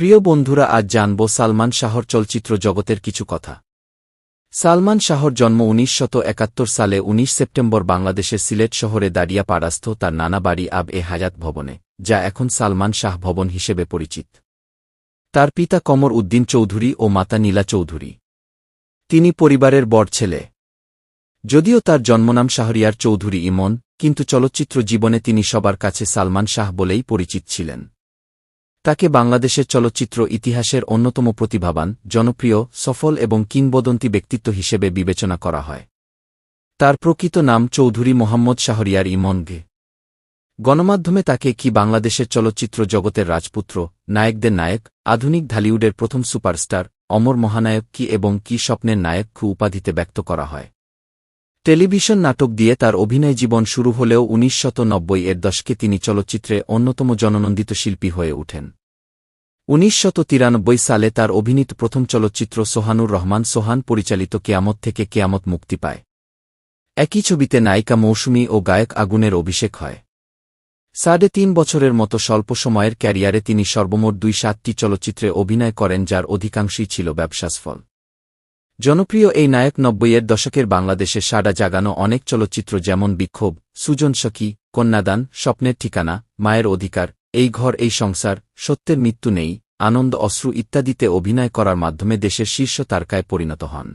প্রিয় বন্ধুরা, আজ জানব সালমান শাহর চলচ্চিত্র জগতের কিছু কথা। সালমান শাহর জন্ম একাত্তর সালে ১৯ সেপ্টেম্বর বাংলাদেশের সিলেট শহরে দাঁড়িয়া পাড়াস্থ তার নানা বাড়ি আব এ হায়াত ভবনে, যা এখন সালমান শাহ ভবন হিসেবে পরিচিত। তার পিতা কমর উদ্দিন চৌধুরী ও মাতা নীলা চৌধুরী। তিনি পরিবারের বড় ছেলে। যদিও তার জন্মনাম শাহরিয়ার চৌধুরী ইমন, কিন্তু চলচ্চিত্র জীবনে তিনি সবার কাছে সালমান শাহ বলেই পরিচিত ছিলেন। তাকে বাংলাদেশের চলচ্চিত্র ইতিহাসের অন্যতম প্রতিভাবান, জনপ্রিয়, সফল এবং কিংবদন্তি ব্যক্তিত্ব হিসেবে বিবেচনা করা হয়। তার প্রকৃত নাম চৌধুরী মোহাম্মদ শাহরিয়ার ইমন গে। গণমাধ্যমে তাকে কি বাংলাদেশের চলচ্চিত্র জগতের রাজপুত্র নায়কদের নায়ক, আধুনিক ঢালিউডের প্রথম সুপারস্টার, অমর মহানায়ক কি এবং কি স্বপ্নের নায়ক খু উপাধিতে ব্যক্ত করা হয়। টেলিভিশন নাটক দিয়ে তার অভিনয় জীবন শুরু হলেও উনিশ এর দশকে তিনি চলচ্চিত্রে অন্যতম জননন্দিত শিল্পী হয়ে ওঠেন। উনিশ সালে তার অভিনীত প্রথম চলচ্চিত্র সোহানুর রহমান সোহান পরিচালিত কেয়ামত থেকে কেয়ামত মুক্তি পায়। একই ছবিতে নায়িকা মৌসুমী ও গায়ক আগুনের অভিষেক হয়। সাড়ে তিন বছরের মতো স্বল্প সময়ের ক্যারিয়ারে তিনি সর্বমোট দুই সাতটি চলচ্চিত্রে অভিনয় করেন যার অধিকাংশই ছিল ব্যবসাসফল জনপ্রিয় এই নায়ক নব্বইয়ের দশকের বাংলাদেশে সাডা জাগানো অনেক চলচ্চিত্র যেমন বিক্ষোভ, সুজন সখী, কন্যাদান, স্বপ্নের ঠিকানা, মায়ের অধিকার, এই ঘর, এই সংসার, সত্যের মৃত্যু নেই, আনন্দ, অশ্রু ইত্যাদিতে অভিনয় করার মাধ্যমে দেশের শীর্ষ তারকায় পরিণত হন।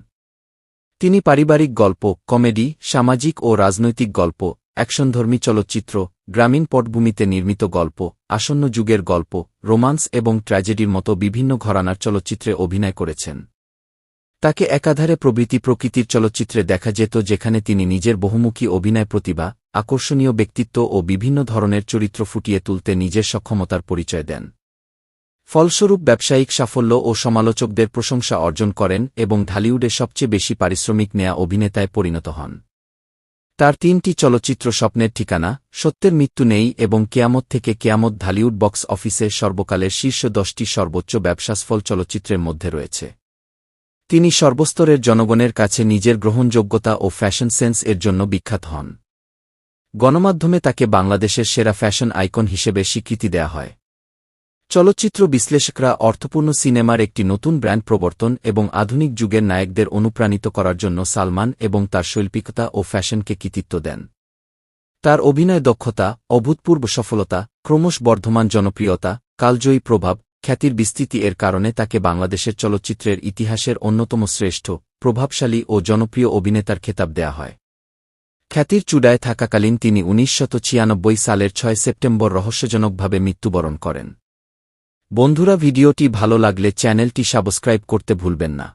তিনি পারিবারিক গল্প, কমেডি, সামাজিক ও রাজনৈতিক গল্প, অ্যাকশনধর্মী চলচ্চিত্র, গ্রামীণ পটভূমিতে নির্মিত গল্প, আসন্ন যুগের গল্প, রোমান্স এবং ট্র্যাজেডির মতো বিভিন্ন ঘরানার চলচ্চিত্রে অভিনয় করেছেন। তাকে একাধারে প্রভৃতি প্রকৃতির চলচ্চিত্রে দেখা যেত যেখানে তিনি নিজের বহুমুখী অভিনয় প্রতিভা, আকর্ষণীয় ব্যক্তিত্ব ও বিভিন্ন ধরনের চরিত্র ফুটিয়ে তুলতে নিজের সক্ষমতার পরিচয় দেন। ফলস্বরূপ ব্যবসায়িক সাফল্য ও সমালোচকদের প্রশংসা অর্জন করেন এবং ঢালিউডে সবচেয়ে বেশি পারিশ্রমিক নেয়া অভিনেতায় পরিণত হন। তার তিনটি চলচ্চিত্র স্বপ্নের ঠিকানা, সত্যের মৃত্যু নেই এবং কেয়ামত থেকে কেয়ামত ঢালিউড বক্স অফিসে সর্বকালের শীর্ষ দশটি সর্বোচ্চ ব্যবসাসফল চলচ্চিত্রের মধ্যে রয়েছে। তিনি সর্বস্তরের জনগণের কাছে নিজের গ্রহণযোগ্যতা ও ফ্যাশন সেন্স এর জন্য বিখ্যাত হন। গণমাধ্যমে তাকে বাংলাদেশের সেরা ফ্যাশন আইকন হিসেবে স্বীকৃতি দেয়া হয়। চলচ্চিত্র বিশ্লেষকরা অর্থপূর্ণ সিনেমার একটি নতুন ব্র্যান্ড প্রবর্তন এবং আধুনিক যুগের নায়কদের অনুপ্রাণিত করার জন্য সালমান এবং তার শৈল্পিকতা ও ফ্যাশনকে কৃতিত্ব দেন। তার অভিনয় দক্ষতা, অভূতপূর্ব সফলতা, ক্রমশ বর্ধমান জনপ্রিয়তা, কালজয়ী প্রভাব খ্যাতির বিস্তৃতি এর কারণে তাকে বাংলাদেশের চলচ্চিত্রের ইতিহাসের অন্যতম শ্রেষ্ঠ, প্রভাবশালী ও জনপ্রিয় অভিনেতার খেতাব দেয়া হয়। খ্যাতির চূড়ায় থাকাকালীন তিনি উনিশশো ছিয়ানব্বই সালের ছয় সেপ্টেম্বর রহস্যজনকভাবে মৃত্যুবরণ করেন। বন্ধুরা, ভিডিওটি ভালো লাগলে চ্যানেলটি সাবস্ক্রাইব করতে ভুলবেন না।